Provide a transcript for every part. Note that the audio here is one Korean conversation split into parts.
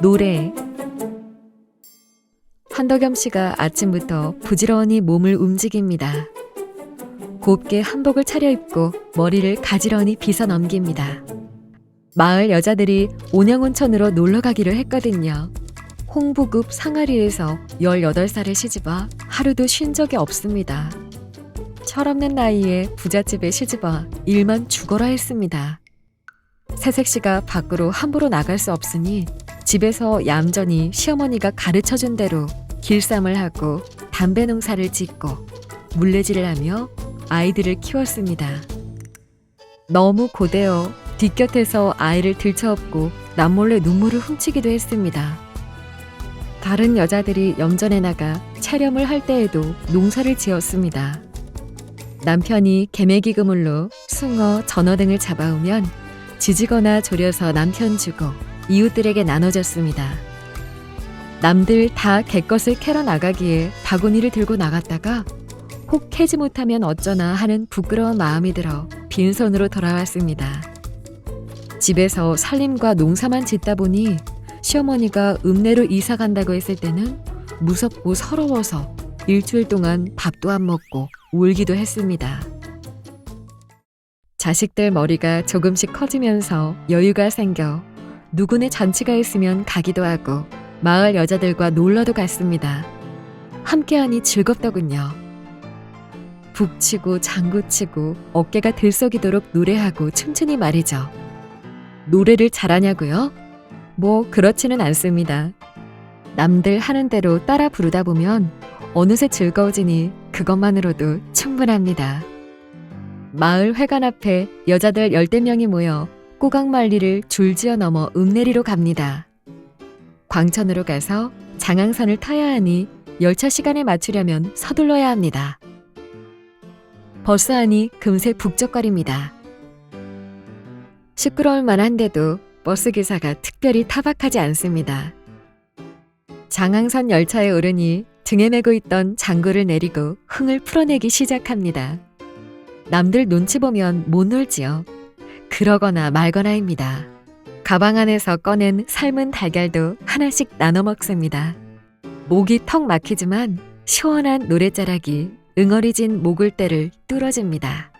노래. 한덕염 씨가 아침부터 부지런히 몸을 움직입니다. 곱게 한복을 차려입고 머리를 가지런히 빗어 넘깁니다. 마을 여자들이 온양온천으로 놀러 가기로 했거든요. 홍부급 상아리에서 18살을 시집와 하루도 쉰 적이 없습니다. 철없는 나이에 부잣집에 시집와 일만 죽어라 했습니다. 새색 씨가 밖으로 함부로 나갈 수 없으니 집에서 얌전히 시어머니가 가르쳐 준 대로 길쌈을 하고 담배 농사를 짓고 물레질을 하며 아이들을 키웠습니다. 너무 고되어 뒷곁에서 아이를 들쳐업고 남몰래 눈물을 훔치기도 했습니다. 다른 여자들이 염전에 나가 차렴을 할 때에도 농사를 지었습니다. 남편이 개매기 그물로 숭어, 전어 등을 잡아오면 지지거나 졸여서 남편 주고 이웃들에게 나눠줬습니다. 남들 다 개것을 캐러 나가기에 바구니를 들고 나갔다가 혹 캐지 못하면 어쩌나 하는 부끄러운 마음이 들어 빈손으로 돌아왔습니다. 집에서 살림과 농사만 짓다 보니 시어머니가 읍내로 이사 간다고 했을 때는 무섭고 서러워서 일주일 동안 밥도 안 먹고 울기도 했습니다. 자식들 머리가 조금씩 커지면서 여유가 생겨 누구네 잔치가 있으면 가기도 하고 마을 여자들과 놀러도 갔습니다. 함께하니 즐겁더군요. 북치고 장구치고 어깨가 들썩이도록 노래하고 춤추니 말이죠. 노래를 잘하냐고요? 뭐 그렇지는 않습니다. 남들 하는 대로 따라 부르다 보면 어느새 즐거워지니 그것만으로도 충분합니다. 마을 회관 앞에 여자들 열대 명이 모여 꼬각만리를 줄지어 넘어 읍내리로 갑니다. 광천으로 가서 장항선을 타야 하니 열차 시간에 맞추려면 서둘러야 합니다. 버스 안이 금세 북적거립니다. 시끄러울 만한데도 버스 기사가 특별히 타박하지 않습니다. 장항선 열차에 오르니 등에 메고 있던 장구를 내리고 흥을 풀어내기 시작합니다. 남들 눈치 보면 못 놀지요. 그러거나 말거나입니다. 가방 안에서 꺼낸 삶은 달걀도 하나씩 나눠 먹습니다. 목이 턱 막히지만 시원한 노랫자락이 응어리진 목을대를 뚫어줍니다.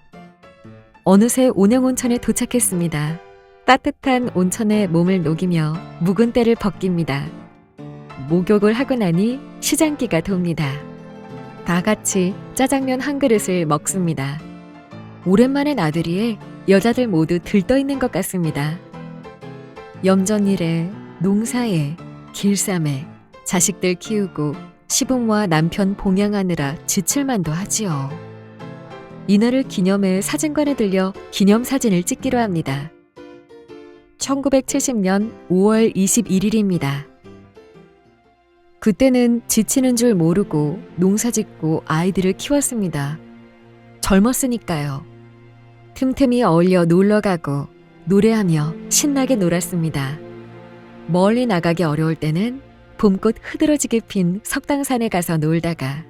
어느새 온양온천에 도착했습니다. 따뜻한 온천에 몸을 녹이며 묵은 때를 벗깁니다. 목욕을 하고 나니 시장기가 돕니다. 다 같이 짜장면 한 그릇을 먹습니다. 오랜만에 나들이에 여자들 모두 들떠 있는 것 같습니다. 염전일에, 농사에, 길쌈에 자식들 키우고 시부모와 남편 봉양하느라 지칠만도 하지요. 이날을 기념해 사진관에 들려 기념사진을 찍기로 합니다. 1970년 5월 21일입니다. 그때는 지치는 줄 모르고 농사 짓고 아이들을 키웠습니다. 젊었으니까요. 틈틈이 어울려 놀러 가고 노래하며 신나게 놀았습니다. 멀리 나가기 어려울 때는 봄꽃 흐드러지게 핀 석당산에 가서 놀다가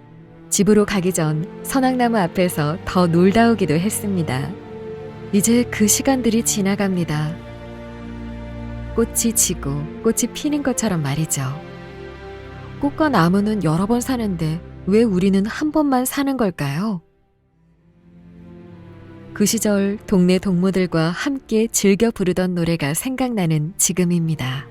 집으로 가기 전 선악나무 앞에서 더 놀다 오기도 했습니다. 이제 그 시간들이 지나갑니다. 꽃이 지고 꽃이 피는 것처럼 말이죠. 꽃과 나무는 여러 번 사는데 왜 우리는 한 번만 사는 걸까요? 그 시절 동네 동무들과 함께 즐겨 부르던 노래가 생각나는 지금입니다.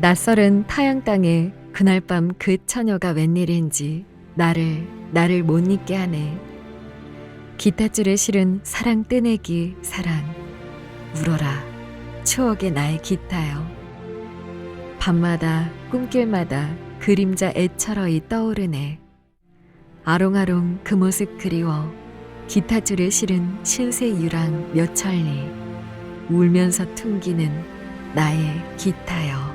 낯설은 타양 땅에 그날 밤 그 처녀가 웬일인지 나를 나를 못 잊게 하네. 기타줄에 실은 사랑 뜨내기 사랑 울어라 추억의 나의 기타요. 밤마다 꿈길마다 그림자 애처러이 떠오르네. 아롱아롱 그 모습 그리워 기타줄에 실은 신세 유랑 몇 천리 울면서 퉁기는 나의 기타여.